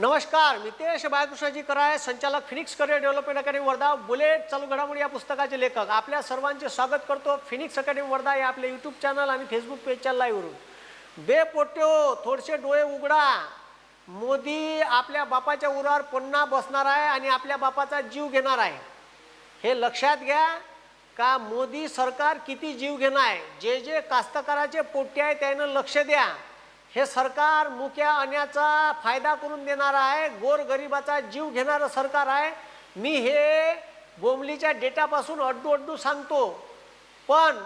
नमस्कार मितेश बाळकृष्णाजी कराय संचालक Phoenix career development academy Wardha. Bullet चालू घडामोडी या पुस्तकाचे लेखक. आपल्या सर्वांचे स्वागत करतो फिनिक्स अकॅडमी वर्धा या आपल्या यूट्यूब चॅनल आणि फेसबुक पेजच्या लाईव्हवरून बे पोट्यो थोडेसे डोळे उघडा. मोदी आपल्या बापाच्या उरावर पुन्हा बसणार आहे आणि आपल्या बापाचा जीव घेणार आहे. हे लक्षात घ्या का मोदी सरकार किती जीव घेणार आहे. जे जे कास्तकाराचे पोट्टे आहे त्यानं लक्ष द्या. हे सरकार मुक्या अन्याचा फायदा करून देणार आहे गोरगरिबाचा जीव घेणारं सरकार आहे. मी हे बोमलीच्या डेटापासून अड्डू अड्डू सांगतो. पण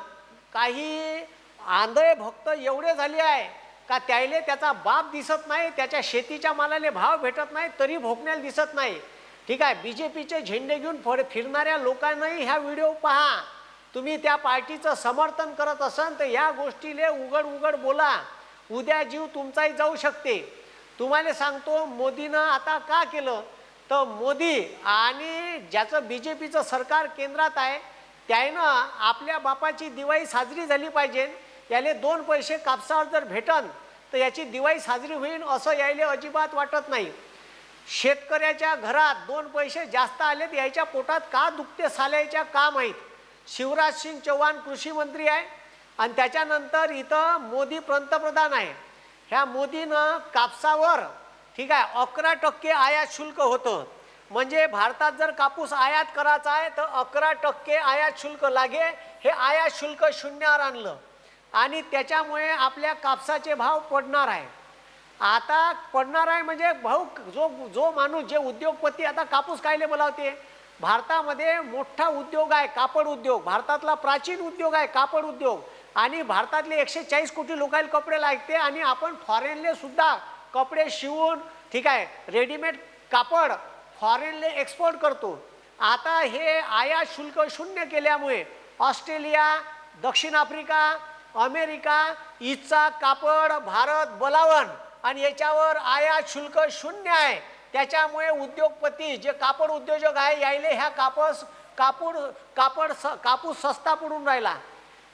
काही आंधळे भक्त एवढे झाले आहे का त्याले त्याचा बाप दिसत नाही त्याच्या शेतीच्या मालाले भाव भेटत नाही तरी भोगण्याला दिसत नाही. ठीक आहे बी जे पीचे झेंडे घेऊन फड फिरणाऱ्या लोकांनाही ह्या व्हिडिओ पहा. तुम्ही त्या पार्टीचं समर्थन करत असाल तर या गोष्टीले उघड उघड बोला. उद्या जीव तुमचाही जाऊ शकते. तुम्हाला सांगतो मोदीनं आता का केलं? तर मोदी आणि ज्याचं बी जे पीचं सरकार केंद्रात आहे त्यानं आपल्या बापाची दिवाळी साजरी झाली पाहिजे. याले दोन पैसे कापसावर जर भेटन तर याची दिवाळी साजरी होईल असं यायले अजिबात वाटत नाही. शेतकऱ्याच्या घरात दोन पैसे जास्त आले तर याच्या पोटात का दुखते साल्याच्या का माहीत? शिवराज सिंग चौहान कृषी मंत्री आहे आणि त्याच्यानंतर इथं मोदी पंतप्रधान आहे. ह्या मोदीनं कापसावर ठीक आहे अकरा टक्के आयात शुल्क होतं. म्हणजे भारतात जर कापूस आयात करायचा आहे तर अकरा टक्के आयात शुल्क लागे हे आयात शुल्क शून्यावर आणलं. आणि त्याच्यामुळे आपल्या कापसाचे भाव पडणार आहे. आता पडणार आहे म्हणजे भाऊ जो जो माणूस जे उद्योगपती आता कापूस कायले बोलावते? भारतामध्ये मोठा उद्योग आहे कापड उद्योग. भारतातला प्राचीन उद्योग आहे कापड उद्योग. आणि भारतातले एकशे चाळीस कोटी लोकांना कपडे लागते आणि आपण फॉरेनले सुद्धा कपडे शिवून ठीक आहे रेडीमेड कापड फॉरेनले एक्सपोर्ट करतो. आता हे आयात शुल्क शून्य केल्यामुळे ऑस्ट्रेलिया दक्षिण आफ्रिका अमेरिका ईदचा कापड भारत बलावन आणि याच्यावर आयात शुल्क शून्य आहे. त्याच्यामुळे उद्योगपती जे कापड उद्योजक आहे यायले ह्या कापस कापूड कापड स कापूस सस्ता पडून राहिला.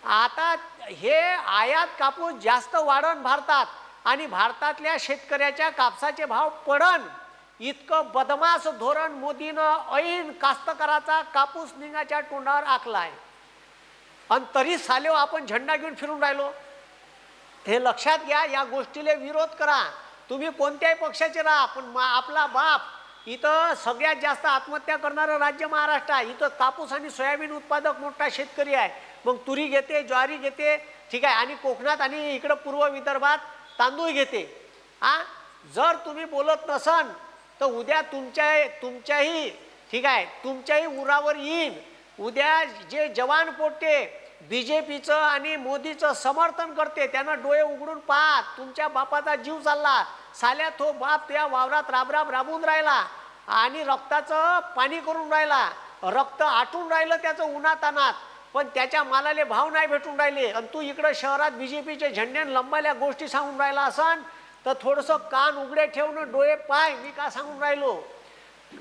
आता हे आयात कापूस जास्त वाढन भारतात आणि भारतातल्या शेतकऱ्याच्या कापसाचे भाव पडन इतकं बदमाश धोरण मोदीनं ऐन कास्तकाराचा कापूस निघाच्या तोंडावर आखला आहे आणि तरी सालेव आपण झेंडा घेऊन फिरून राहिलो. हे लक्षात घ्या या गोष्टीला विरोध करा. तुम्ही कोणत्याही पक्षाचे राहा पण मा आपला बाप इथं सगळ्यात जास्त आत्महत्या करणारं राज्य महाराष्ट्र आहे. इथं कापूस आणि सोयाबीन उत्पादक मोठा शेतकरी आहे. मग तुरी घेते ज्वारी घेते ठीक आहे. आणि कोकणात आणि इकडं पूर्व विदर्भात तांदूळ घेते. आ जर तुम्ही बोलत नसन तर उद्या तुमच्या तुमच्याही ठीक आहे तुमच्याही उरावर येईन. उद्या जे जवान पोटे बी जे पीचं आणि मोदीचं समर्थन करते त्यांना डोळे उघडून पाहा तुमच्या बापाचा जीव चालला. साल्या तो बाप त्या वावरात राबराब राबून राहिला. आणि रक्ताचं पाणी करून राहिला. रक्त आटून राहिलं त्याचं उन्हातानात. पण त्याच्या मालाले भाव नाही भेटून राहिले. आणि तू इकडं शहरात बी जे पीचे झेंड्यान लंबाल्या गोष्टी सांगून राहिला असन तर थोडंसं कान उघडे ठेवणं डोळे पाय मी का सांगून राहिलो?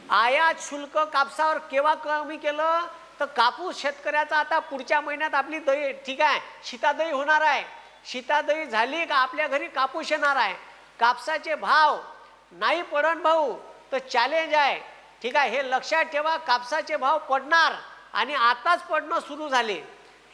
आयात शुल्क कापसावर केव्हा कमी केलं? तर कापूस शेतकऱ्याचा आता पुढच्या महिन्यात आपली दही ठीक आहे शीतादही होणार आहे. शीतादही झाली का आपल्या घरी कापूस येणार आहे? कापसाचे भाव नाही पडण भाऊ तर चॅलेंज आहे. ठीक आहे हे लक्षात ठेवा कापसाचे भाव पडणार. आणि आताच पडणं सुरू झाले.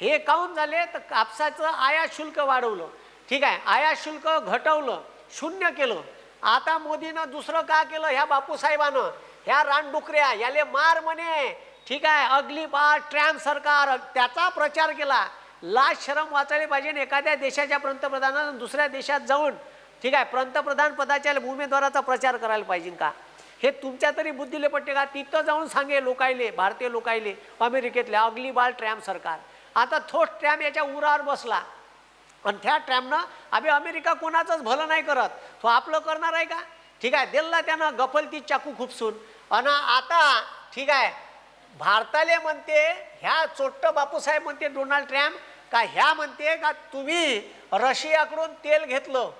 हे काऊन झाले? तर कापसाचं आयात शुल्क वाढवलं. ठीक आहे आयात शुल्क घटवलं शून्य केलं. आता मोदीनं दुसरं का केलं? ह्या बापूसाहेबानं. ह्या रानडुकऱ्या याले मार म्हणे. ठीक आहे अगली बार ट्रॅम सरकार. त्याचा प्रचार केला. लाज शरम वाचायला पाहिजे एखाद्या देशाच्या पंतप्रधानानं दुसऱ्या देशात जाऊन. ठीक आहे पंतप्रधान पदाच्या उमेदवाराचा प्रचार करायला पाहिजे का? हे तुमच्या तरी बुद्धीले पडते का तिथं जाऊन सांगे लोकायले भारतीय लोकायले अमेरिकेतल्या अगली बाल ट्रॅम सरकार. आता थोट ट्रॅम याच्या उरावर बसला. आणि त्या ट्रॅमनं अभि अमेरिका कोणाचंच भलं नाही करत. तो आपलं करणार आहे का? ठीक आहे दिलला त्यानं गफलती चाकू खुपसून. आणि आता ठीक आहे भारताले म्हणते ह्या चोट्ट बापूसाहेब म्हणते डोनाल्ड ट्रॅम्प का ह्या म्हणते का तुम्ही रशियाकडून तेल घेतलं.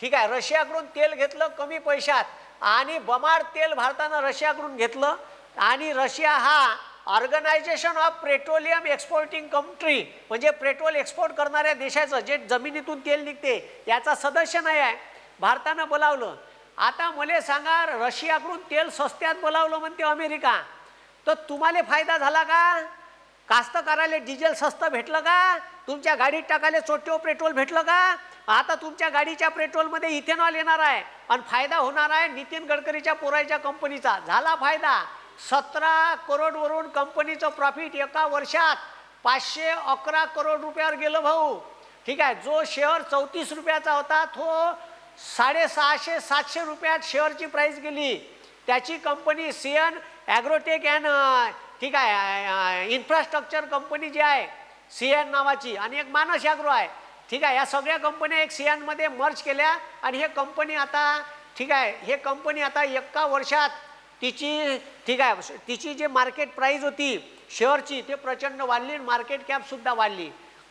ठीक आहे रशियाकडून तेल घेतलं कमी पैशात. आणि बमाड तेल भारतानं रशियाकडून घेतलं. आणि रशिया हा organization of petroleum exporting country म्हणजे पेट्रोल एक्सपोर्ट करणाऱ्या देशाचं जे जमिनीतून तेल निघते याचा सदस्य नाही आहे. भारतानं बोलावलं. आता मला सांगा रशियाकडून तेल स्वस्त्यात बोलावलं म्हणते अमेरिका. तर तुम्हाला फायदा झाला का? कास्तकाराला डिझेल स्वस्त भेटलं का? तुमच्या गाडीत टाकायला चोट्यो पेट्रोल भेटलं का? आता तुमच्या गाडीच्या पेट्रोलमध्ये इथेनॉल येणार आहे. आणि फायदा होणार आहे नितीन गडकरीच्या पुरायच्या कंपनीचा. झाला फायदा. सतरा करोडवरून कंपनीचं प्रॉफिट एका वर्षात पाचशे अकरा करोड रुपयावर गेलं भाऊ. ठीक आहे जो शेअर चौतीस रुपयाचा होता तो साडेसहाशे सातशे रुपयात शेअरची प्राईस गेली. त्याची कंपनी सियन ॲग्रोटेक अँड ठीक आहे इन्फ्रास्ट्रक्चर कंपनी जी आहे सियन नावाची. आणि एक मानस ॲग्रो आहे. ठीक आहे या सगळ्या कंपन्या एक सियांमध्ये मर्ज केल्या आणि हे कंपनी आता ठीक आहे हे कंपनी आता एका वर्षात तिची ठीक आहे तिची जी मार्केट प्राईज होती शेअरची ते प्रचंड वाढली आणि मार्केट कॅपसुद्धा वाढली.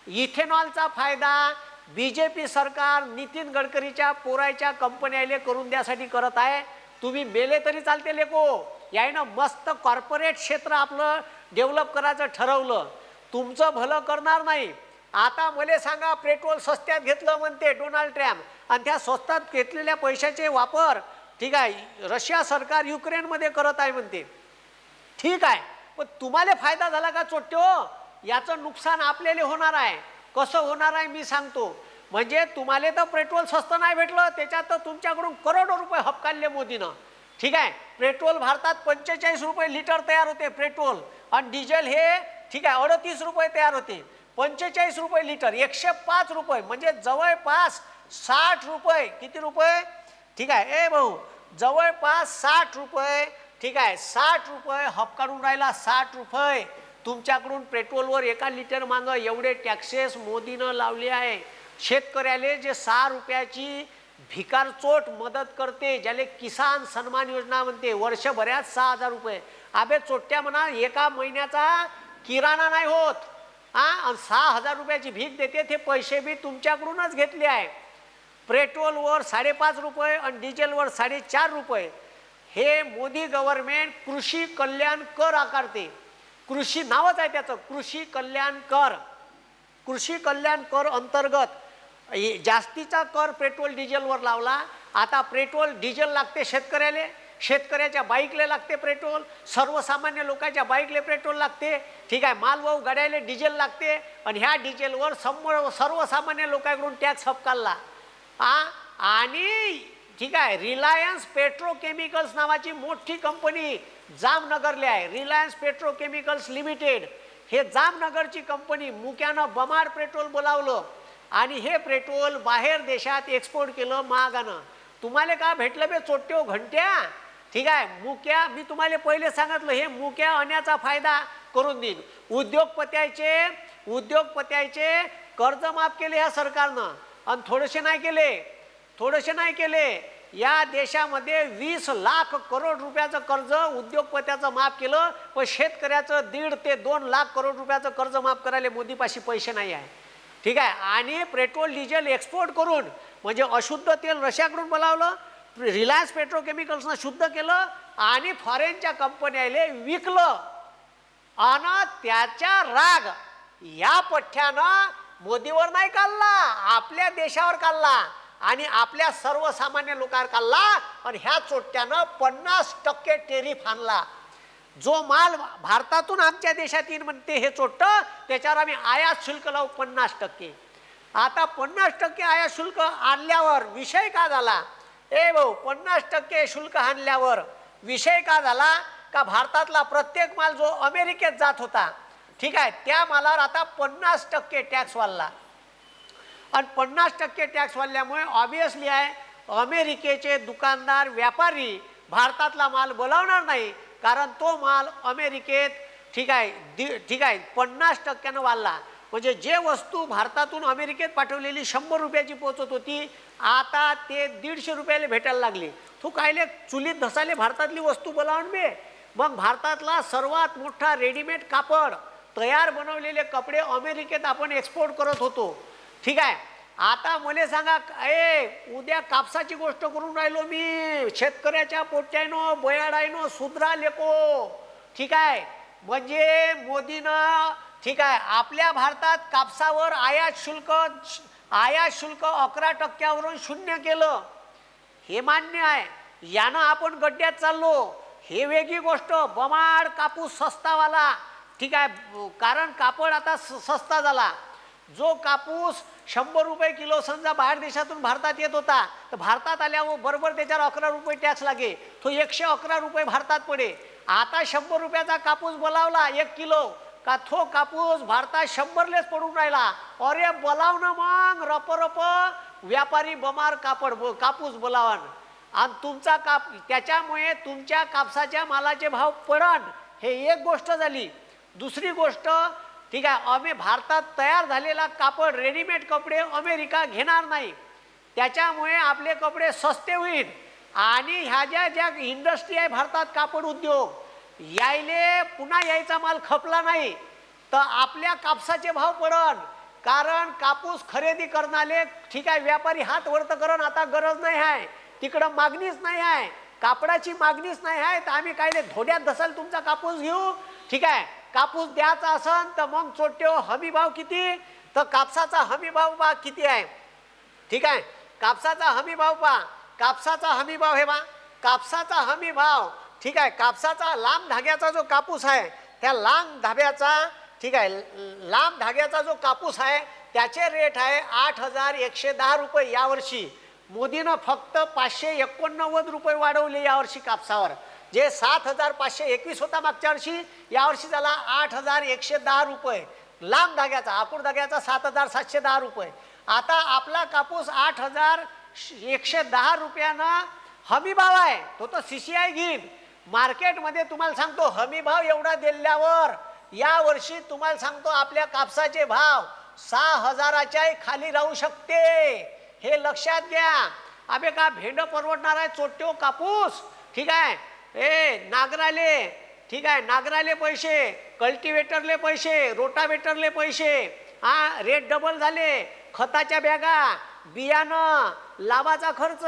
इथेनॉलचा फायदा बी जे पी सरकार नितीन गडकरीच्या पोरायच्या कंपन्याले करून द्यासाठी करत आहे. तुम्ही मेले तरी चालते लेको. यायनं मस्त कॉर्पोरेट क्षेत्र आपलं डेव्हलप करायचं ठरवलं. तुमचं भलं करणार नाही. आता मला सांगा पेट्रोल स्वस्त्यात घेतलं म्हणते डोनाल्ड ट्रम्प. आणि त्या स्वस्तात घेतलेल्या पैशाचे वापर ठीक आहे रशिया सरकार युक्रेनमध्ये करत आहे म्हणते. ठीक आहे पण तुम्हाला फायदा झाला का चोट्यो याचं नुकसान आपल्याला होणार आहे. कसं होणार आहे मी सांगतो. म्हणजे तुम्हाला तर पेट्रोल स्वस्त नाही भेटलं त्याच्यात तर तुमच्याकडून करोडो रुपये हपकालले मोदीनं. ठीक आहे पेट्रोल भारतात पंचेचाळीस रुपये लिटर तयार होते पेट्रोल. आणि डिझेल हे ठीक आहे अडतीस रुपये तयार होते. पंचेचाळीस रुपये लिटर एकशे पाच रुपये म्हणजे जवळपास साठ रुपये. किती रुपये? ठीक आहे. ए भाऊ जवळपास साठ रुपये. ठीक आहे. साठ रुपये हपकाडून राहिला साठ रुपये. तुमच्याकडून पेट्रोलवर एका लिटर मागं एवढे टॅक्सेस मोदीनं लावले आहे. शेतकऱ्याले जे सहा रुपयाची भिकारचोट मदत करते ज्याले किसान सन्मान योजना म्हणते वर्षभऱ्यात सहा हजार रुपये. अबे चोट्या म्हणा एका महिन्याचा किराणा नाही होत. हा आणि सहा हजार रुपयाची भीक देते ते पैसे बी तुमच्याकडूनच घेतले आहे. पेट्रोलवर साडेपाच रुपये आणि डिझेलवर साडेचार रुपये. हे मोदी गव्हर्मेंट कृषी कल्याण कर आकारते. कृषी नावच आहे त्याचं कृषी कल्याण कर. कृषी कल्याण कर अंतर्गत जास्तीचा कर पेट्रोल डिझेलवर लावला. आता पेट्रोल डिझेल लागते शेतकऱ्याला. शेतकऱ्याच्या बाईकला लागते पेट्रोल सर्वसामान्य लोकांच्या बाईकले पेट्रोल लागते. ठीक आहे मालवाहू गाड्याले डिझेल लागते आणि ह्या डिझेलवर समोर सर्वसामान्य लोकांकडून टॅक्स हपकालला आ? आणि ठीक आहे रिलायन्स पेट्रोकेमिकल्स नावाची मोठी कंपनी जामनगरली आहे. Reliance petrochemicals limited. हे जामनगरची कंपनी मुक्यानं बमाड पेट्रोल बोलावलं आणि हे पेट्रोल बाहेर देशात एक्सपोर्ट केलं महागानं. तुम्हाला का भेटलं बे चोट्यो घंट्या? ठीक आहे मुक्या मी तुम्हाला पहिले सांगितलं हे मुक्या होण्याचा फायदा करून देईन. उद्योगपत्याचे उद्योगपत्याचे कर्ज माफ केले ह्या सरकारनं. आणि थोडेसे नाही केले थोडेसे नाही केले. या देशामध्ये वीस लाख करोड रुपयाचं कर्ज उद्योगपत्याचं माफ केलं पण शेतकऱ्याचं दीड ते दोन लाख करोड रुपयाचं कर्ज माफ करायला मोदीपाशी पैसे नाही आहे. ठीक आहे आणि पेट्रोल डिझेल एक्सपोर्ट करून म्हणजे अशुद्ध तेल रशियाकडून बोलावलं रिलायन्स पेट्रोकेमिकल्सनं शुद्ध केलं आणि फॉरेनच्या कंपन्याले विकलं. आणि त्याच्या राग या पठ्ठ्यानं मोदीवर नाही काढला आपल्या देशावर काढला आणि आपल्या सर्वसामान्य लोकांवर काढला आणि ह्या चोट्ट्यानं पन्नास टक्के टेरिफ आणला. जो माल भारतातून आमच्या देशात येईल म्हणते हे चोट्ट त्याच्यावर आम्ही आयात शुल्क लावू पन्नास टक्के. आता पन्नास टक्के आयात शुल्क आणल्यावर विषय का झाला? ए भाऊ पन्नास टक्के शुल्क आणल्यावर विषय का झाला? का भारतातला प्रत्येक माल जो अमेरिकेत जात होता ठीक आहे त्या मालावर आता पन्नास टक्के टॅक्स वाढला. आणि पन्नास टक्के टॅक्स वाढल्यामुळे ऑबियसली आहे अमेरिकेचे दुकानदार व्यापारी भारतातला माल बोलावणार नाही कारण तो माल अमेरिकेत ठीक आहे दि ठीक आहे पन्नास टक्क्यानं वाढला. म्हणजे जे वस्तू भारतातून अमेरिकेत पाठवलेली शंभर रुपयाची पोचत होती आता ते दीडशे रुपयाला भेटायला लागले. तू कायले चुलीत धसायले भारतातली वस्तू बोलावून बे? मग भारतातला सर्वात मोठा रेडीमेड कापड तयार बनवलेले कपडे अमेरिकेत आपण एक्सपोर्ट करत होतो. ठीक आहे? आता मला सांगा ए उद्या कापसाची गोष्ट करून राहिलो मी. शेतकऱ्याच्या पोट्यानो बयाडायनो सुधरा लेको. ठीक आहे? म्हणजे मोदीनं ठीक आहे आपल्या भारतात कापसावर आयात शुल्क आयात शुल्क अकरा टक्क्यावरून शून्य केलं. हे मान्य आहे. यानं आपण गड्ड्यात चाललो. हे वेगळी गोष्ट. बमाड कापूस सस्तावाला. ठीक आहे. कारण कापड आता स- सस्ता झाला. जो कापूस शंभर रुपये किलो समजा बाहेर देशातून भारतात येत होता तर भारतात आल्यावर बरोबर त्याच्यावर अकरा रुपये टॅक्स लागे. तो एकशे अकरा रुपये भारतात पडे. आता शंभर रुपयाचा कापूस बोलावला एक किलो. का थो कापूस भारतात शंभरलेच पडून राहिला. अरे बोलाव ना मग रप रप व्यापारी बमार कापड ब- कापूस बोलावण आणि तुमचा काप त्याच्यामुळे तुमच्या कापसाच्या मालाचे भाव पडण हे एक गोष्ट झाली. दुसरी गोष्ट ठीक आहे आम्ही भारतात तयार झालेला कापड रेडीमेड कपडे अमेरिका घेणार नाही. त्याच्यामुळे आपले कपडे स्वस्ते होईल. आणि ह्या ज्या ज्या इंडस्ट्री आहे भारतात कापड उद्योग यायले पुन्हा यायचा माल खपला नाही. तर आपल्या कापसाचे भाव पडन. कारण कापूस खरेदी करणारे ठीक आहे व्यापारी हात वरत करण आता गरज नाही आहे. तिकडं मागणीच नाही आहे. कापडाची मागणीच नाही आहे. तर आम्ही काय धोड्यात धसाल तुमचा कापूस घेऊ? ठीक आहे कापूस द्यायचा असन तर मग चोट्यो हमी भाव किती? तर कापसाचा हमी भाव बा किती आहे? ठीक आहे कापसाचा हमी भाव पा कापसाचा हमी भाव हे बा कापसाचा हमी भाव ठीक आहे कापसाचा लांब धाग्याचा जो कापूस आहे त्या लांब धाब्याचा ठीक आहे लांब धाग्याचा जो कापूस आहे त्याचे रेट आहे आठ हजार एकशे दहा रुपये यावर्षी मोदीनं फक्त पाचशे एकोणनव्वद रुपये वाढवले यावर्षी कापसावर. जे सात हजार पाचशे एकवीस होता मागच्या वर्षी यावर्षी झाला आठ हजार एकशे दहा रुपये. लांब धाग्याचा आपूर धाग्याचा सात हजार सातशे दहा रुपये. आता आपला कापूस आठ हजार एकशे दहा रुपयानं हमी भाव आहे तो तर सी सी आय घेईन मार्केटमध्ये तुम्हाला सांगतो हमी भाव एवढा दिल्यावर या वर्षी तुम्हाला सांगतो आपल्या कापसाचे भाव सहा हजाराच्याही खाली राहू शकते. हे लक्षात घ्या. अबे का भेंड परवडणार आहे? चोट्यो कापूस? ठीक आहे. ए नागराले. ठीक आहे. नागराले पैसे कल्टिवेटरले पैसे रोटावेटरले पैसे. हा रेट डबल झाले. खताच्या बॅगा बियाणं लावाचा खर्च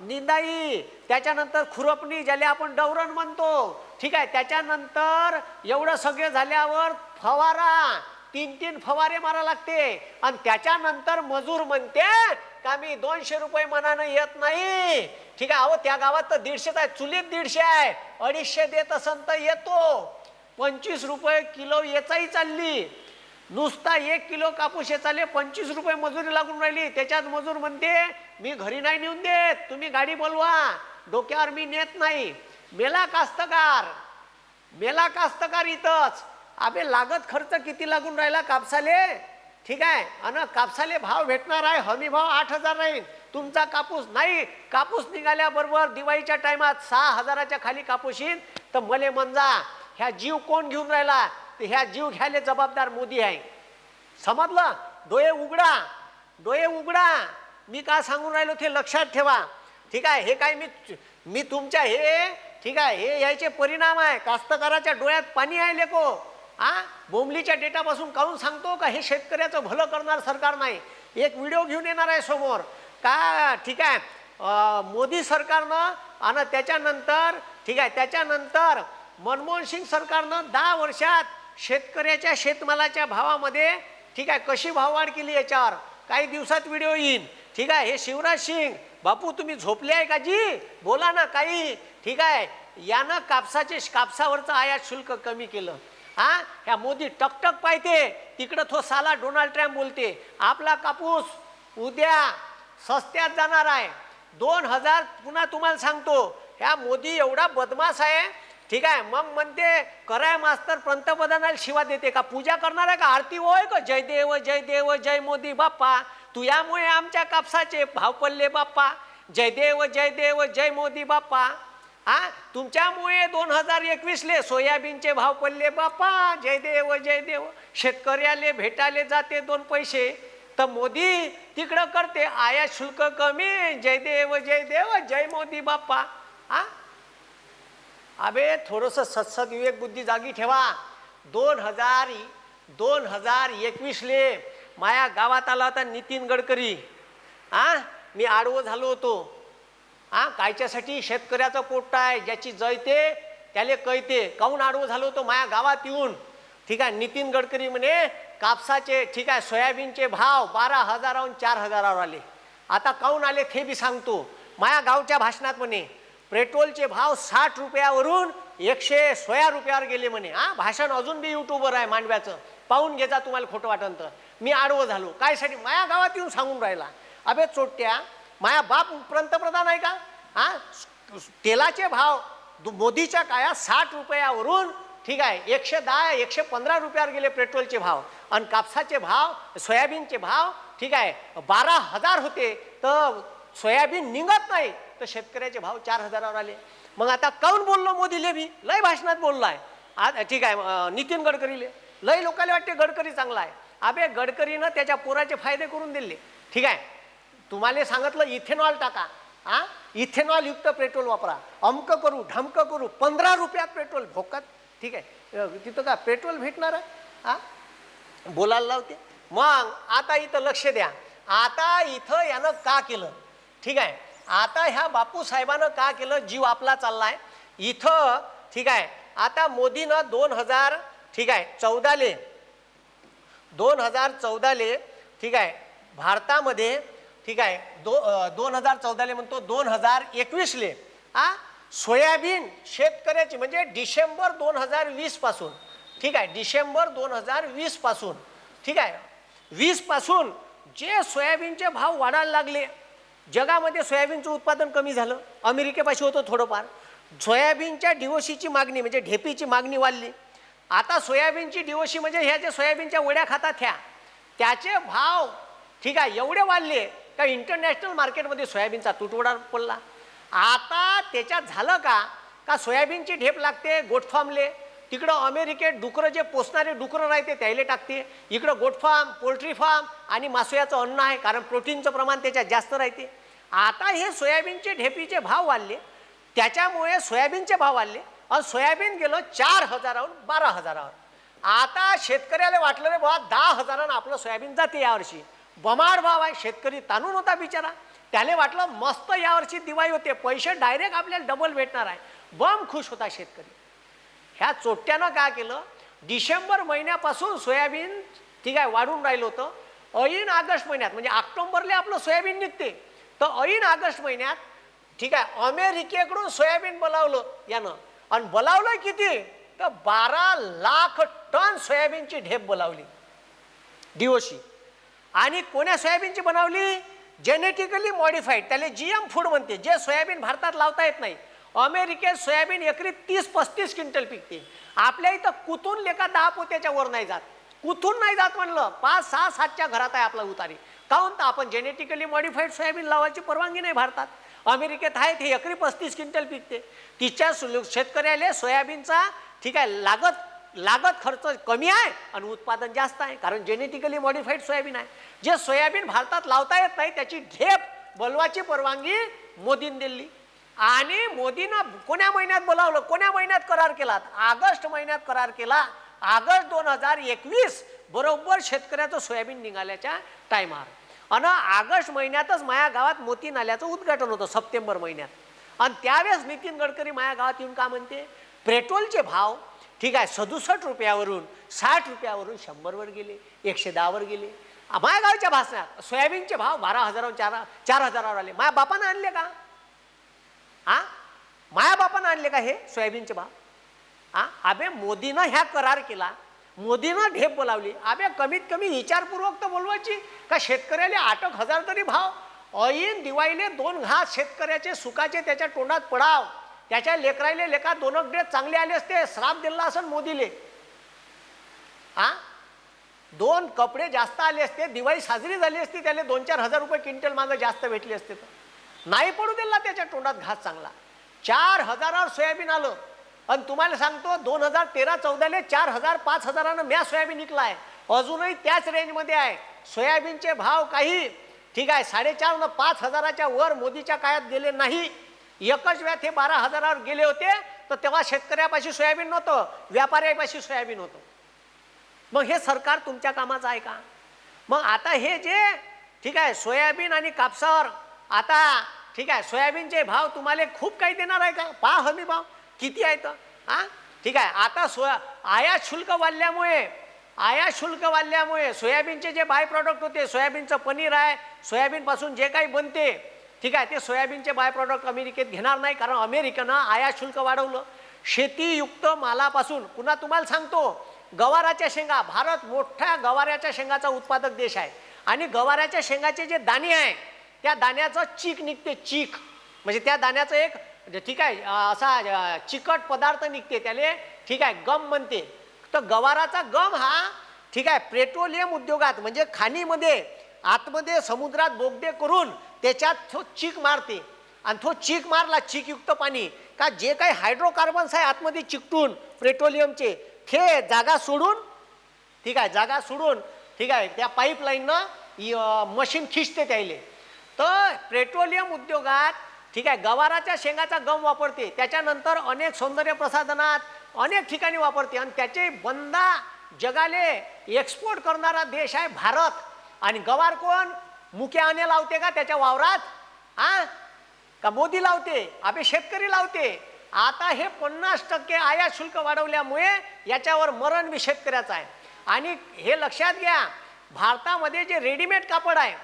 निंदाई त्याच्यानंतर खुरपणी ज्याला आपण डवरण म्हणतो. ठीक आहे त्याच्यानंतर एवढं सगळं झाल्यावर फवारा तीन तीन फवारे मारा लागते. आणि त्याच्यानंतर मजूर म्हणते का मी दोनशे रुपये मनानं येत नाही? ठीक आहे अहो त्या गावात तर दीडशेच आहे चुलीत दीडशे आहे. अडीचशे देत असन तर येतो. पंचवीस रुपये किलो येचाही चालली. नुसता एक किलो कापूस चाले पंचवीस रुपये मजुरी लागून राहिली. त्याच्यात मजूर म्हणते मी घरी नाही नेऊन देत तुम्ही गाडी बोलवा. डोक्यावर मी नेत नाही. मेला कास्तकार मेला कास्तकार इथंच. अबे लागत खर्च किती लागून राहिला कापसाले? ठीक आहे अन कापसाले भाव भेटणार आहे हमी भाव आठ हजार राहील तुमचा कापूस नाही कापूस निघाल्याबरोबर दिवाळीच्या टायमात सहा हजाराच्या खाली कापूस येईल तर मले म्हणजा ह्या जीव कोण घेऊन राहिला? तर ह्या जीव घ्यायला जबाबदार मोदी आहे. समजलं? डोळे उघडा. डोळे उघडा. मी का सांगून राहिलो ते लक्षात ठेवा. ठीक आहे? हे काय मी मी तुमच्या हे ठीक आहे? हे यायचे परिणाम आहे. कास्तकाराच्या डोळ्यात पाणी आहे लेको. हा बोंबलीच्या डेटापासून काढून सांगतो का हे शेतकऱ्याचं भलं करणार सरकार नाही? एक व्हिडिओ घेऊन येणार आहे समोर. का? ठीक आहे? मोदी सरकारनं आणि त्याच्यानंतर ठीक आहे? त्याच्यानंतर मनमोहन सिंग सरकारनं दहा वर्षात शेतकऱ्याच्या शेतमालाच्या भावामध्ये ठीक आहे कशी भाववाढ केली याच्यावर? काही दिवसात व्हिडिओ येईन. ठीक आहे हे शिवराज सिंग. बापू तुम्ही झोपले आहे का जी? बोला ना काही. ठीक आहे यानं कापसाचे कापसावरचं आयात शुल्क कमी केलं. हा? ह्या मोदी टकटक पाहते. तिकडं तो साला डोनाल्ड ट्रम्प बोलते आपला कापूस उद्या सस्त्यात जाणार आहे. दोन हजार पुन्हा तुम्हाला सांगतो ह्या मोदी एवढा बदमाश आहे ठीक आहे? मग म्हणते कराय मास्तर पंतप्रधानाला शिवा देते का? पूजा करणार आहे का? आरती होय का? जय देव जय देव जय मोदी बाप्पा. तू यामुळे आमच्या कापसाचे भाव पडले बाप्पा. जय देव जय देव जय मोदी बाप्पा. हा? तुमच्यामुळे दोन हजार एकवीसले सोयाबीनचे भाव पडले बाप्पा. जय देव जय देव. शेतकऱ्याले भेटाले जाते दोन पैसे. तर मोदी तिकडं करते आयात शुल्क कमी. जय देव जय देव जय मोदी बाप्पा. हा? अबे थोडंसं सत्सद विवेक बुद्धी जागी ठेवा. दोन हजार दोन हजार एकवीसले माया गावात आला होता नितीन गडकरी. आ मी आडवं झालो होतो. हा कायच्यासाठी शेतकऱ्याचं पोट्ट आहे ज्याची जयते त्याले कळते काहून आडवं झालो होतो माया गावात येऊन? ठीक आहे नितीन गडकरी म्हणे कापसाचे ठीक आहे सोयाबीनचे भाव बारा हजाराहून चार हजारावर आले. आता काहून आले ते बी सांगतो. माया गावच्या भाषणात म्हणे पेट्रोलचे भाव साठ रुपयावरून एकशे सोळा रुपयावर गेले म्हणे. हा भाषण अजून बी युट्यूबवर आहे मांडव्याचं. पाहून घेजा तुम्हाला खोटं वाटन तर मी आडवं झालो. कायसाठी माया गावात येऊन सांगून राहिला. अबे चोट्ट्या माया बाप पंतप्रधान आहे का? हा तेलाचे भाव दु- मोदीच्या काळात साठ रुपयावरून ठीक आहे एकशे दहा एकशे पंधरा रुपयावर गेले पेट्रोलचे भाव. आणि कापसाचे भाव सोयाबीनचे भाव ठीक आहे बारा हजार होते. तर सोयाबीन निघत नाही. तर शेतकऱ्याचे भाव चार हजारावर आले. मग आता काऊन बोललो मोदीले बी लय भाषणात बोललाय. आज ठीक आहे नितीन गडकरीले. लय लोकांना वाटते गडकरी चांगला आहे. अबे गडकरीनं त्याच्या पोराचे फायदे करून दिले. ठीक आहे. तुम्हाला सांगितलं इथेनॉल टाका. हा इथेनॉल युक्त पेट्रोल वापरा. अमक करू ढमक करू. पंधरा रुपयात पेट्रोल भोकात. ठीक आहे. तिथं का पेट्रोल भेटणार आहे? हा बोलायला लावते. मग आता इथं लक्ष द्या. आता इथं यानं का केलं? ठीक आहे. आता ह्या बापू साहेबानं का केलं? जीव आपला चाललाय. इथं ठीक आहे आता मोदीनं दोन हजार ठीक आहे चौदाले दोन हजार चौदाले ठीक आहे भारतामध्ये ठीक आहे दो दोन हजार चौदाले म्हणतो दोन हजार एकवीसले आ? सोयाबीन शेतकऱ्याची म्हणजे डिसेंबर दोन हजार वीसपासून ठीक आहे डिसेंबर दोन हजार वीसपासून ठीक आहे वीसपासून जे सोयाबीनचे भाव वाढायला लागले जगामध्ये सोयाबीनचं उत्पादन कमी झालं. अमेरिकेपाशी होतं थोडंफार. सोयाबीनच्या डिओशीची मागणी म्हणजे ढेपीची मागणी वाढली. आता सोयाबीनची डिओशी म्हणजे ह्या ज्या सोयाबीनच्या वड्या खातात ह्या त्याचे भाव ठीक आहे एवढे वाढले का इंटरनॅशनल मार्केटमध्ये सोयाबीनचा तुटवडा पडला. आता त्याच्यात झालं का का सोयाबीनची ढेप लागते गोटफार्मले तिकडं अमेरिकेत डुकरं जे पोसणारे डुकरं राहते त्याले टाकते. इकडं गोट फार्म पोल्ट्री फार्म आणि मासोयाचं अन्न आहे कारण प्रोटीनचं प्रमाण त्याच्यात जास्त राहते. आता हे सोयाबीनचे ढेपीचे भाव वाढले. त्याच्यामुळे सोयाबीनचे भाव वाढले. आणि सोयाबीन गेलं चार हजारावर बारा हजारावर. आता शेतकऱ्याला वाटलं रे बाबा दहा हजारानं आपलं सोयाबीन जाते यावर्षी बमाड भाव आहे शेतकरी ताणून होता बिचारा. त्याला वाटलं मस्त यावर्षी दिवाळी होते पैसे डायरेक्ट आपल्याला डबल भेटणार आहे. बम खुश होता शेतकरी. ह्या चोट्ट्यानं काय केलं? डिसेंबर महिन्यापासून सोयाबीन ठीक आहे वाढून राहिलं होतं. ऐन ऑगस्ट महिन्यात म्हणजे ऑक्टोंबरला आपलं सोयाबीन निघते. तर ऐन ऑगस्ट महिन्यात ठीक आहे अमेरिकेकडून सोयाबीन बोलावलं यानं. आणि बोलावलं किती? तर बारा लाख टन सोयाबीनची ढेप बोलावली. डिओशी आणि कोण्या सोयाबीनची बनवली? जेनेटिकली मॉडिफाईड त्याला जी एम फूड म्हणते जे सोयाबीन भारतात लावता येत नाही. अमेरिकेत सोयाबीन एकरी तीस पस्तीस क्विंटल पिकते. आपल्या इथं कुठून लेखा दहा पोत्याच्या वर नाही जात. कुठून नाही जात म्हणलं? पाच सहा सातच्या घरात आहे आपला उतारी. काहून तर आपण जेनेटिकली मॉडिफाईड सोयाबीन लावायची परवानगी नाही भारतात. अमेरिकेत आहेत हे एकरी पस्तीस क्विंटल पिकते. तिच्या शेतकऱ्याला सोयाबीनचा ठीक आहे लागत लागत खर्च कमी आहे आणि उत्पादन जास्त आहे. कारण जेनेटिकली मॉडिफाईड सोयाबीन आहे. जे सोयाबीन भारतात लावता येत नाही त्याची ढेप बलवाची परवानगी मोदीने दिली. आणि मोदीनं कोण्या महिन्यात बोलावलं? कोण्या महिन्यात करार केला? ऑगस्ट महिन्यात करार केला. ऑगस्ट दोन हजार एकवीस बरोबर शेतकऱ्याचं सोयाबीन निघाल्याच्या टायमावर. आणि ऑगस्ट महिन्यातच माया गावात मोती नाल्याचं उद्घाटन होतं सप्टेंबर महिन्यात. आणि त्यावेळेस नितीन गडकरी माया गावात येऊन का म्हणते? पेट्रोलचे भाव ठीक आहे सदुसष्ट रुपयावरून साठ रुपयावरून शंभरवर गेले एकशे दहावर गेले. माया गावच्या भाषणात सोयाबीनचे भाव बारा हजारावर चार चार हजारावर आले. माया बापानं आणले का? हा माया बापानं आणले का हे? सोयाबीनचे भाव. आ? अबे मोदीनं ह्या करार केला. मोदीनं ढेप बोलावली. अबे कमीत कमी विचारपूर्वक तर बोलवायची. का शेतकऱ्याला आठ एक हजार तरी भाव? ऐन दिवाळीले दोन घास शेतकऱ्याचे सुखाचे त्याच्या तोंडात पडाव. त्याच्या लेकरायले लेखा दोन एक चांगले आले असते श्राप दिला असेल मोदीले. आ? दोन कपडे जास्त आले असते दिवाळी साजरी झाली असती त्याला दोन चार हजार रुपये क्विंटल मागं जास्त भेटले असते तर. नाही पडू दिला त्याच्या तोंडात घास चांगला. चार हजारावर सोयाबीन आलं. आणि तुम्हाला सांगतो दोन हजार तेरा चौदाले चार हजार पाच हजारानं म्या सोयाबीन विकला आहे अजूनही त्याच रेंजमध्ये आहे. सोयाबीनचे भाव काही ठीक आहे साडेचार न पाच हजाराच्या वर मोदीच्या काळात गेले नाही. एकच वेळात हे बारा हजारावर गेले होते तर तेव्हा शेतकऱ्यापाशी सोयाबीन नव्हतं व्यापाऱ्यापाशी सोयाबीन होतं. मग हे सरकार तुमच्या कामाचं आहे का? मग आता हे जे ठीक आहे सोयाबीन आणि कापसावर आता ठीक आहे सोयाबीनचे भाव तुम्हाला खूप काही देणार आहे का? पहा हमी भाव. किती आहे तर? हा? ठीक आहे आता सोया आयात शुल्क वाढल्यामुळे आयात शुल्क वाढल्यामुळे सोयाबीनचे जे बाय प्रॉडक्ट होते सोयाबीनचं पनीर आहे सोयाबीनपासून जे काही बनते ठीक आहे ते सोयाबीनचे बाय प्रॉडक्ट अमेरिकेत घेणार नाही कारण अमेरिकेनं आयात शुल्क वाढवलं. शेतीयुक्त मालापासून पुन्हा तुम्हाला सांगतो गवाराच्या शेंगा भारत मोठ्या गवाऱ्याच्या शेंगाचा उत्पादक देश आहे. आणि गवाऱ्याच्या शेंगाचे जे दाणे आहे त्या दाण्याचं चीक निघते चीक. म्हणजे त्या दाण्याचं एक म्हणजे ठीक आहे असा चिकट पदार्थ निघते त्याले ठीक आहे गम म्हणते. तर गवाराचा गम हा ठीक आहे पेट्रोलियम उद्योगात म्हणजे खाणीमध्ये आतमध्ये समुद्रात बोगदे करून त्याच्यात तो चीक मारते. आणि तो चीक मारला चीकयुक्त पाणी का जे काही हायड्रोकार्बन्स आहे आतमध्ये चिकटून पेट्रोलियमचे ते जागा सोडून ठीक आहे जागा सोडून ठीक आहे त्या पाईपलाईननं मशीन खिचते त्याले. तर पेट्रोलियम उद्योगात ठीक आहे गवाराच्या शेंगाचा गम वापरते त्याच्यानंतर अनेक सौंदर्य प्रसाधनात अनेक ठिकाणी वापरते आणि त्याचे बंदा जगाले एक्सपोर्ट करणारा देश आहे भारत. आणि गवार कोण? मुक्याने लावते का त्याच्या वावरात? हा का मोदी लावते? आपले शेतकरी लावते. आता हे पन्नास टक्के आयात शुल्क वाढवल्यामुळे याच्यावर मरण बी शेतकऱ्याचं आहे. आणि हे लक्षात घ्या भारतामध्ये जे रेडीमेड कापड आहे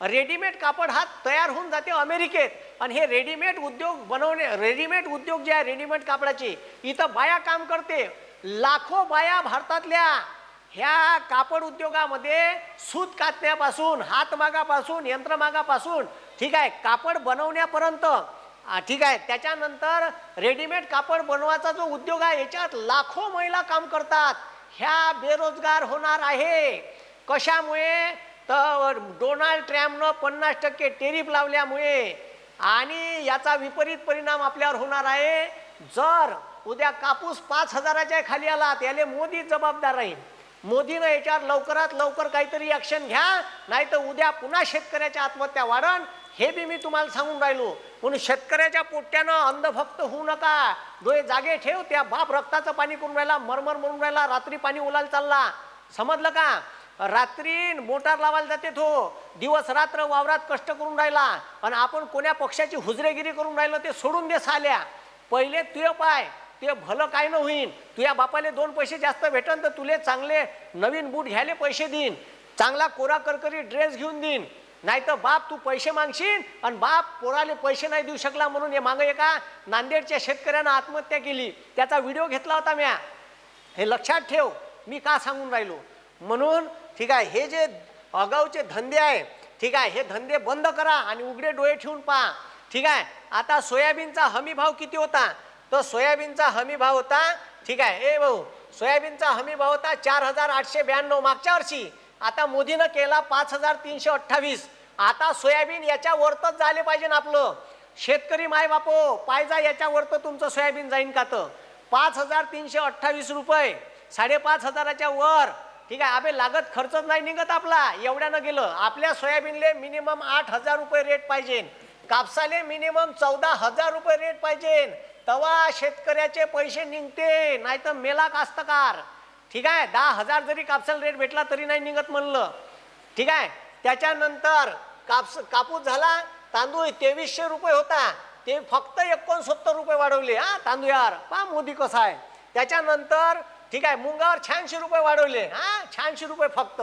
रेडीमेड कापड हा तयार होऊन जाते अमेरिकेत. आणि हे रेडीमेड उद्योग बनवणे रेडीमेड उद्योग जे आहे रेडीमेड कापडाचे इथं बाया काम करते. लाखो बाया भारतातल्या ह्या कापड उद्योगामध्ये सूत कातण्यापासून हातमागापासून यंत्रमागापासून ठीक आहे कापड बनवण्यापर्यंत ठीक आहे त्याच्यानंतर रेडीमेड कापड बनवायचा जो उद्योग आहे याच्यात लाखो महिला काम करतात. ह्या बेरोजगार होणार आहे. कशामुळे? तर डोनाल्ड ट्रम्पनं पन्नास टक्के टेरिफ लावल्यामुळे आणि याचा विपरीत परिणाम आपल्यावर होणार आहे. जर उद्या कापूस पाच हजाराच्या खाली आला त्याला मोदी जबाबदार राहील. मोदीनं याच्यावर लवकरात लवकर काहीतरी ॲक्शन घ्या नाही तर उद्या पुन्हा शेतकऱ्याच्या आत्महत्या वाढन. हे बी मी तुम्हाला सांगून राहिलो. म्हणून शेतकऱ्याच्या पोट्यानं अंधभक्त होऊ नका. डोळे जागे ठेव त्या बाप रक्ताचं पाणी करून राहिला मरमर म्हणून राहिला रात्री पाणी उलायला चालला. समजलं का? रात्री मोटार लावायला जाते तो. दिवस रात्र वावरात कष्ट करून राहिला. आणि आपण कोण्या पक्षाची हुजरेगिरी करून राहिलो ते सोडून दे साल्या. पहिले तुय पाय ते भलं काय न होईन. तुझ्या बापाले दोन पैसे जास्त भेटन तर तुले चांगले नवीन बूट घ्यायला पैसे देईन. चांगला कोरा करकरी ड्रेस घेऊन देईन. नाही तर बाप तू पैसे मागशील आणि बाप पोराले पैसे नाही देऊ शकला म्हणून हे मागं एका नांदेडच्या शेतकऱ्यानं आत्महत्या केली. त्याचा व्हिडिओ घेतला होता म्या. हे लक्षात ठेव मी का सांगून राहिलो? म्हणून ठीक आहे हे जे अगाऊचे धंदे आहे ठीक आहे हे धंदे बंद करा आणि उघडे डोळे ठेवून पहा. ठीक आहे आता सोयाबीनचा हमी भाव किती होता? तर सोयाबीनचा हमी भाव होता ठीक आहे ए भाऊ सोयाबीनचा हमी भाव होता चार हजार आठशे ब्याण्णव मागच्या वर्षी. आता मोदीनं केला पाच हजार तीनशे अठ्ठावीस आता सोयाबीन याच्या वरतच झाले पाहिजे ना आपलं. शेतकरी माय बापो पायजा याच्या वरतं तुमचं सोयाबीन जाईन का तर? पाच हजार तीनशे अठ्ठावीस रुपये साडेपाच हजाराच्या वर. ठीक आहे अबे लागत खर्चच नाही निघत आपला. एवढ्यानं गेलं. आपल्या सोयाबीनले मिनिमम आठ हजार रुपये रेट पाहिजे. कापसाले मिनिमम चौदा हजार रुपये रेट पाहिजे. तवा शेतकऱ्याचे पैसे निघते नाही तर मेला कास्तकार ठीक आहे दहा हजार जरी कापसाला रेट भेटला तरी नाही निघत म्हणलं. ठीक आहे त्याच्यानंतर कापस कापूस झाला तांदूळ तेवीसशे रुपये होता. ते फक्त एकोणसत्तर रुपये वाढवले. हा यार पा मोदी कसा आहे. त्याच्यानंतर ठीक आहे मुंगावर शहाऐंशी रुपये वाढवले. हां शहाऐंशी रुपये फक्त.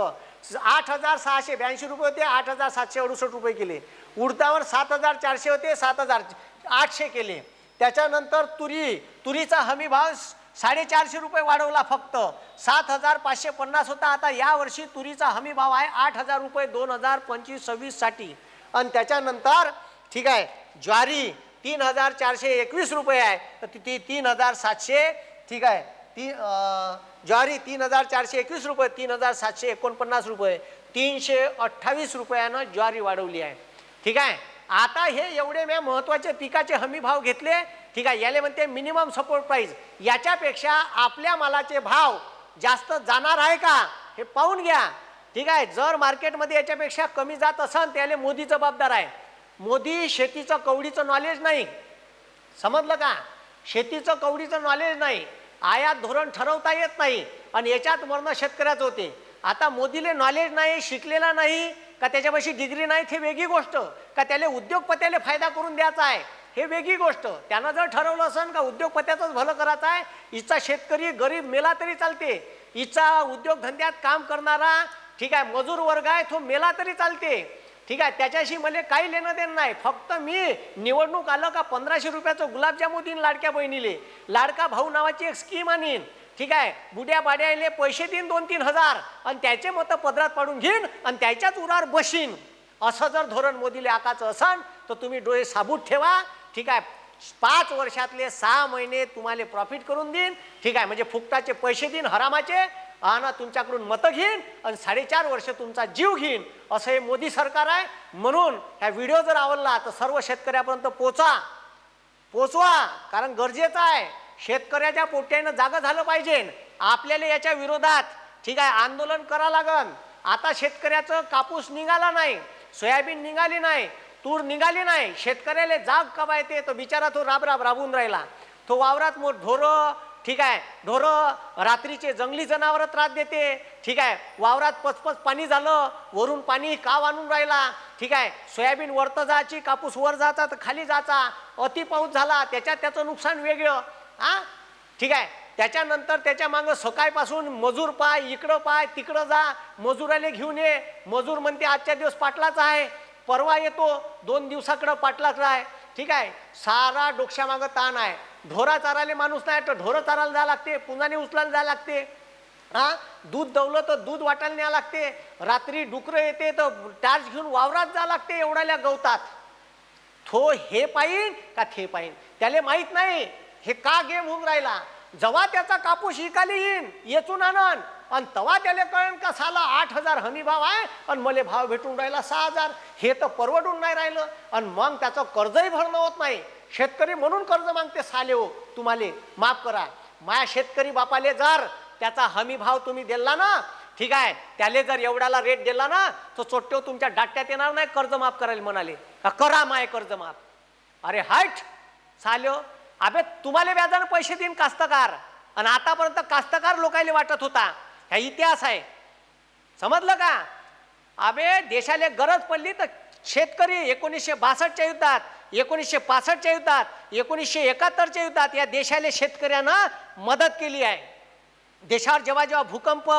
आठ हजार सहाशे ब्याऐंशी रुपये होते आठ हजार सातशे अडुसष्ट रुपये केले. उडदावर सात हजार चारशे होते सात हजार आठशे केले. त्याच्यानंतर तुरी तुरीचा हमी भाव साडेचारशे रुपये वाढवला फक्त. सात हजार पाचशे पन्नास होता आता यावर्षी तुरीचा हमी भाव आहे आठ हजार रुपये दोन हजार पंचवीस सव्वीससाठी. आणि त्याच्यानंतर ठीक आहे ज्वारी तीन हजार चारशे एकवीस रुपये आहे. तर ती तीन हजार सातशे ठीक आहे ती ज्वारी तीन हजार चारशे एकवीस रुपये तीन हजार सातशे एकोणपन्नास रुपये तीनशे अठ्ठावीस रुपयानं ज्वारी वाढवली आहे. ठीक आहे? आता हे एवढे मी महत्त्वाचे पिकाचे हमी भाव घेतले ठीक आहे? याले म्हणते मिनिमम सपोर्ट प्राईज याच्यापेक्षा आपल्या मालाचे भाव जास्त जाणार आहे का? हे पाहून घ्या. ठीक आहे? जर मार्केटमध्ये याच्यापेक्षा कमी जात असन त्याले मोदी जबाबदार आहे. मोदी शेतीचं कवडीचं नॉलेज नाही. समजलं का? शेतीचं कवडीचं नॉलेज नाही. आयात धोरण ठरवता येत नाही. आणि याच्यात मरणं शेतकऱ्याचं होते. आता मोदीले नॉलेज नाही शिकलेला नाही का त्याच्यापाशी डिग्री नाही ते वेगळी गोष्ट. का त्याला उद्योगपत्याला फायदा करून द्यायचा आहे हे वेगळी गोष्ट. त्यानं जर ठरवलं असेल का उद्योगपत्याचंच भलं करायचं आहे इचा शेतकरी गरीब मेला तरी चालते. इचा उद्योगधंद्यात काम करणारा ठीक आहे मजूर वर्ग आहे तो मेला तरी चालते. ठीक आहे त्याच्याशी मला काही लेणं देणं नाही. फक्त मी निवडणूक आलं का पंधराशे रुपयाचं गुलाबजामू देईन लाडक्या बहिणीले. लाडका भाऊ नावाची एक स्कीम आणीन. ठीक आहे बुड्या बाड्याले पैसे देईन दोन तीन हजार. आणि त्याचे मतं पदरात पाडून घेईन आणि त्याच्याच उरावर बशीन. असं जर धोरण मोदीले आकाचं असन तर तुम्ही डोळे साबूत ठेवा. ठीक आहे पाच वर्षातले सहा महिने तुम्हाला प्रॉफिट करून देईन. ठीक आहे म्हणजे फुकटाचे पैसे देईन हरामाचे. आणि तुमच्याकडून मतं घेईन आणि साडेचार वर्ष तुमचा जीव घेईन. असं हे मोदी सरकार आहे. म्हणून ह्या व्हिडिओ जर आवडला तर सर्व शेतकऱ्यापर्यंत पोचा पोचवा कारण गरजेचं आहे. शेतकऱ्याच्या पोट्यानं जागं झालं पाहिजे. आपल्याला याच्या विरोधात ठीक आहे आंदोलन करा लागन. आता शेतकऱ्याचं कापूस निघाला नाही सोयाबीन निघाली नाही तूर निघाली नाही. शेतकऱ्याला जाग कवा येते? तो बिचारा तो राबराब राबून राहिला. तो वावरात मोठ ढोरं ठीक आहे. ढोरं रात्रीचे जंगली जनावरं त्रास देते. ठीक आहे. वावरात पचपच पाणी झालं वरून पाणी काव आणून राहिला. ठीक आहे. सोयाबीन वरतं जायची कापूस वर जायचा तर खाली जायचा. अति पाऊस झाला त्याच्यात त्याचं नुकसान वेगळं. हा ठीक आहे. त्याच्यानंतर त्याच्या मागं सकाळपासून मजूर पाय इकडं पाय तिकडं जा. मजुराले घेऊन ये. मजूर म्हणते आजच्या दिवस पाटलाच आहे. परवा येतो दोन दिवसाकडं पाटलाच आहे. ठीक आहे. सारा डोक्यामागं ताण आहे. ढोरा चाराले माणूस नाही तर ढोरं चारायला जावं लागते. पुन्हाने उचलायला जावं लागते. हा? दूध दवलं तर दूध वाटायला न्यावं लागते. रात्री डुकरं येते तर टार्च घेऊन वावरात जावं लागते एवढ्याल्या गवतात. थो हे पाहिन का थे पाहिन त्याले माहीत नाही. हे का गेम होऊन राहिला? जेव्हा त्याचा कापूस इकाली येईन. येचून आणन. आणि तवा त्याला कळेल का साला आठ हजार हमी भाव आहे आणि मला भाव भेटून राहिला सहा हजार. हे तर परवडून नाही राहिलं आणि मग त्याचं कर्जही भरणं होत नाही. शेतकरी म्हणून कर्ज मागते साले हो तुम्हाला. माफ करा. माया शेतकरी बापाले जर त्याचा हमी भाव तुम्ही दिला ना ठीक आहे त्याले जर एवढ्याला रेट दिला ना तर चोट्टे तुमच्या डाट्यात येणार नाही कर्ज माफ करायला म्हणाले. का करा माय कर्ज माफ. अरे हट साल्यो हो. अबे तुम्हाला व्याजानं पैसे देईन कास्तकार. आणि आतापर्यंत कास्तकार लोकायले वाटत होता. ह्या इतिहास आहे? समजलं का? अबे देशाला गरज पडली तर शेतकरी एकोणीसशे बासष्टच्या युद्धात एकोणीसशे पासष्टच्या युद्धात एकोणीसशे एकाहत्तरच्या युद्धात या देशाला शेतकऱ्यांना मदत केली आहे. देशावर जेव्हा जेव्हा भूकंप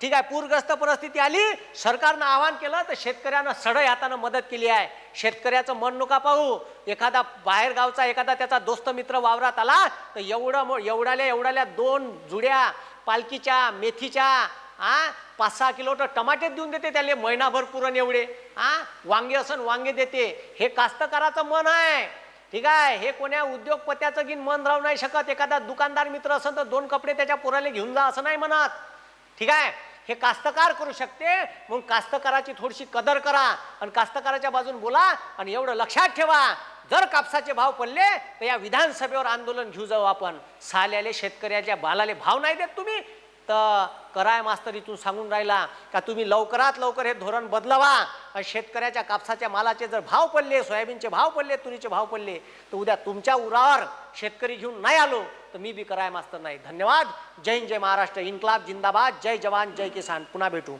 ठीक आहे पूरग्रस्त परिस्थिती आली सरकारनं आवाहन केलं तर शेतकऱ्यांना सडय हातानं मदत केली आहे. शेतकऱ्याचं मन नका पाहू. एखादा बाहेर गावचा एखादा त्याचा दोस्त मित्र वावरात आला तर एवढं मो- एवढ्याल्या एवढ्याल्या दोन जुड्या पालखीच्या मेथीच्या हा पाच सहा किलो तर टमाटे देऊन देते त्याले महिनाभर पुरण एवढे. हा वांगे असन वांगे देते. हे कास्तकाराचं मन आहे. ठीक आहे? हे कोण्या उद्योगपत्याचं गिन मन राहू नाही शकत. एखादा दुकानदार मित्र असेल तर दोन कपडे त्याच्या पोराला घेऊन जा असं नाही म्हणत. ठीक आहे? हे कास्तकार करू शकते. मग कास्तकाराची थोडीशी कदर करा. आणि कास्तकाराच्या बाजून बोला. आणि एवढं लक्षात ठेवा. जर कापसाचे भाव पडले तर या विधानसभेवर आंदोलन घेऊ जाऊ आपण. साल्याले शेतकऱ्याच्या बालाले भाव नाही देत तुम्ही. तर कराय मास्तर इथून सांगून राहिला का तुम्ही लवकरात लवकर हे धोरण बदलवा. आणि शेतकऱ्याच्या कापसाच्या मालाचे जर भाव पडले सोयाबीनचे भाव पडले तुरीचे भाव पडले तर उद्या तुमच्या उरावर शेतकरी घेऊन नाही आलो. तर मी बी कराय मास्तर नाही. धन्यवाद. जय हिंद जय महाराष्ट्र. इन्कलाब जिंदाबाद. जय जवान जय किसान. पुन्हा भेटू.